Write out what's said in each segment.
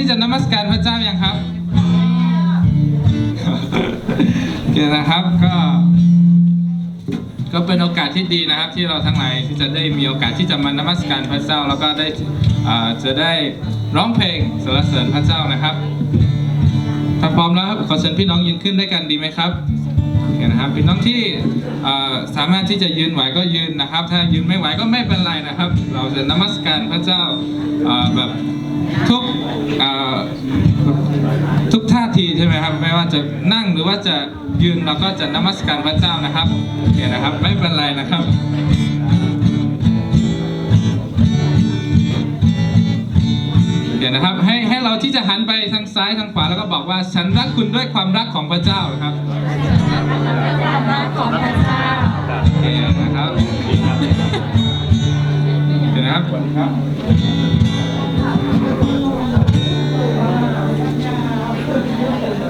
ที่จะนมัสการพระเจ้ายังครับโอเคนะครับก็ก็เป็นโอกาสที่ดีนะครับ ที่เราทั้งหลายที่จะได้มีโอกาสที่จะมานมัสการพระเจ้า แล้วก็ได้จะได้ร้องเพลงสรรเสริญพระเจ้านะครับ ถ้าพร้อมแล้วครับขอเชิญพี่น้องยืนขึ้นด้วยกันดีไหมครับ นะครับพี่น้องที่สามารถที่จะยืนไหวก็ยืนนะครับ ถ้ายืนไม่ไหวก็ไม่เป็นไรนะครับ เราจะนมัสการพระเจ้าแบบทุกทุกท่าทีใช่ไหมครับ ไม่ว่าจะนั่งหรือว่าจะยืนเราก็จะนมัสการพระเจ้านะครับโอเคนะครับ ไม่เป็นไรนะครับเดี๋ยวนะครับให้ให้เราที่จะหันไปทางซ้ายทางขวาแล้วก็บอกว่าฉันรักคุณด้วยความรักของพระเจ้าครับ โอเคนะครับเดี๋ยวนะครับครับ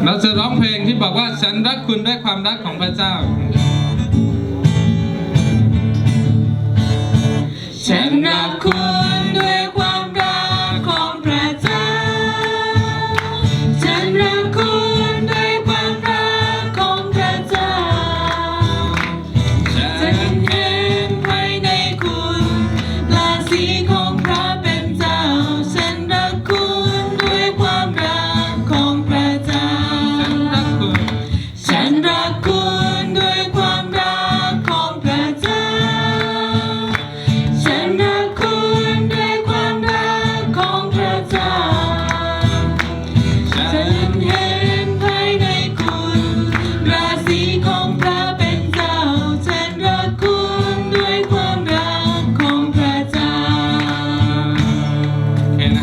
เราจะร้องเพลงที่บอกว่าฉันรักคุณด้วยความรักของพระเจ้า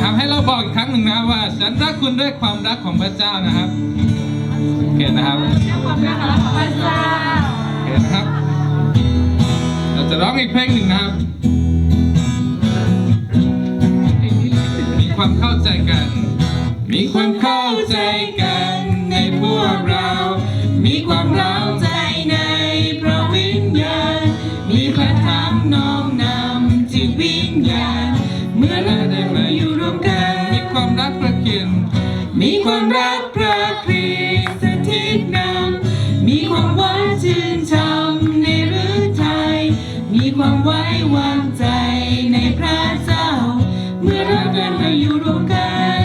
นะครับ ให้เราบอกอีกครั้งหนึ่งนะครับว่าฉันรักคุณด้วยความรักของพระเจ้านะครับโอเคนะครับความรักของพระเจ้าโอเคนะครับ เราจะร้องอีกเพลงหนึ่งนะครับ มีความเข้าใจกัน มีความเข้าใจกันในพวกเรา มีความเราใจใน รักประเกียนมีความรักพระคริสต์สถิตนำมีความหวานชื่นชมในฤทัยมีความไว้วางใจในพระเจ้า เมื่อเราได้มาอยู่ร่วมกัน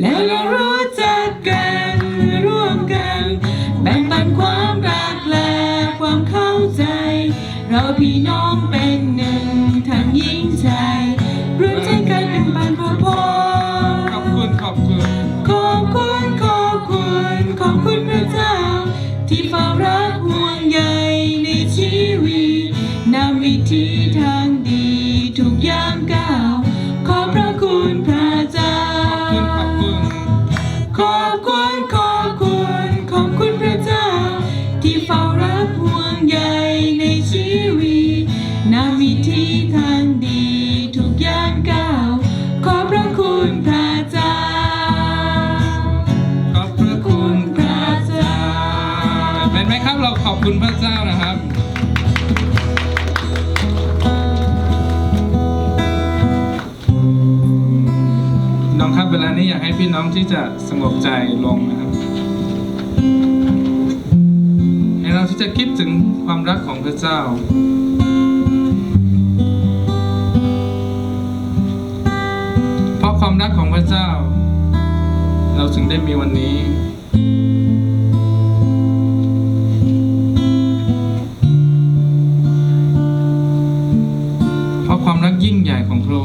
แล้วเรารู้จักกันร่วมกัน แบ่งปันความรักและความเข้าใจ เราพี่น้องเป็นหนึ่งทั้งยิ่งใจร่วมใจกันเป็นปัน ที่เฝ้ารักห่วงใยในชีวิตนำวิธี เป็นไหมครับเราขอบคุณพระเจ้านะครับน้องครับเวลานี้อยากให้พี่น้องที่จะสงบใจลงนะครับ ให้เราที่จะคิดถึงความรักของพระเจ้า เพราะความรักของพระเจ้า เราถึงได้มีวันนี้ ยิ่งใหญ่ของพระอ